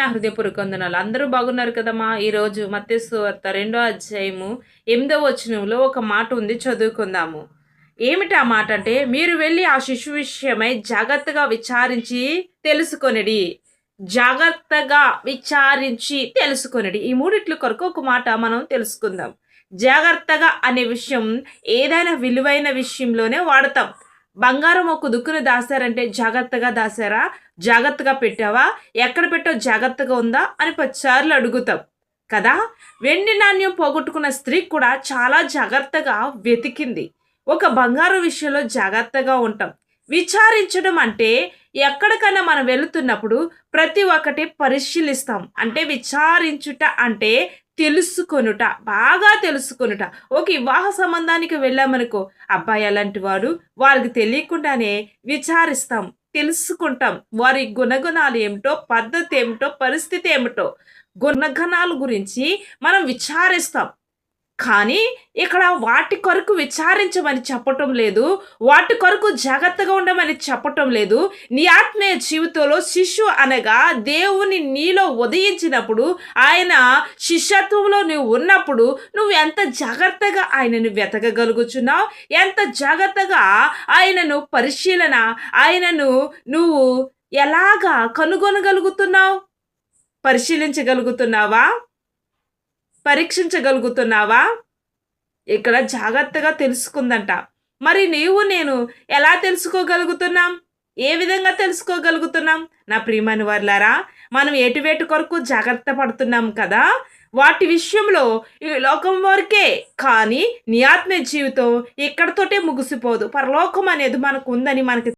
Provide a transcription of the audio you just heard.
నా హృదయపూర్వక వందనాలు. అందరూ బాగున్నారు కదమ్మా. ఈరోజు మత్స్యవార్త రెండో అధ్యాయము ఎనిమిదో వచనంలో ఒక మాట ఉంది. చదువుకుందాము. ఏమిటి ఆ మాట అంటే మీరు వెళ్ళి ఆ శిశు విషయమై జాగ్రత్తగా విచారించి తెలుసుకొనిడి. జాగ్రత్తగా విచారించి తెలుసుకొనిడి. ఈ మూడిట్ల కొరకు ఒక మాట మనం తెలుసుకుందాం. జాగ్రత్తగా అనే విషయం ఏదైనా విలువైన విషయంలోనే వాడతాం. బంగారం ఒక దుక్కును దాశారంటే జాగ్రత్తగా దాశారా? జాగ్రత్తగా పెట్టావా? ఎక్కడ పెట్టావు? జాగ్రత్తగా ఉందా? అని పదిసార్లు అడుగుతాం. కదా? వెండి నాణ్యం పోగొట్టుకున్న స్త్రీ కూడా చాలా జాగ్రత్తగా వెతికింది. ఒక బంగారు విషయంలో జాగ్రత్తగా ఉంటాం. విచారించడం అంటే ఎక్కడికైనా మనం వెళుతున్నప్పుడు ప్రతి ఒక్కటి పరిశీలిస్తాం. అంటే విచారించుట అంటే తెలుసుకొనుట బాగా తెలుసుకొనుట. ఒక వివాహ సంబంధానికి వెళ్ళామనుకో అబ్బాయి అలాంటి వాడు వారికి తెలియకుండానే విచారిస్తాం తెలుసుకుంటాం వారి గుణగుణాలు ఏమిటో పద్ధతి ఏమిటో పరిస్థితి ఏమిటో గుణగణాల గురించి మనం విచారిస్తాం. కానీ ఇక్కడ వాటి కొరకు విచారించమని చెప్పటం లేదు వాటి కొరకు జాగ్రత్తగా ఉండమని చెప్పటం లేదు. నీ ఆత్మీయ జీవితంలో శిష్యు అనగా దేవుని నీలో ఉదయించినప్పుడు ఆయన శిష్యత్వంలో నువ్వు ఉన్నప్పుడు నువ్వు ఎంత జాగ్రత్తగా ఆయనను వెతకగలుగుచున్నావు? ఎంత జాగ్రత్తగా ఆయనను పరిశీలన ఆయనను నువ్వు ఎలాగా కనుగొనగలుగుతున్నావు? పరిశీలించగలుగుతున్నావా? పరీక్షించగలుగుతున్నావా? ఇక్కడ జాగ్రత్తగా తెలుసుకుందంట. మరి నీవు నేను ఎలా తెలుసుకోగలుగుతున్నాం? ఏ విధంగా తెలుసుకోగలుగుతున్నాం? నా ప్రియమైన వర్లారా మనం ఎటువేటు కొరకు జాగ్రత్త పడుతున్నాం కదా? వాటి విషయంలో ఈ లోకం వరకే కానీ నీ ఆత్మ జీవితం ఇక్కడతోటే ముగిసిపోదు. పరలోకం అనేది మనకు ఉందని మనకి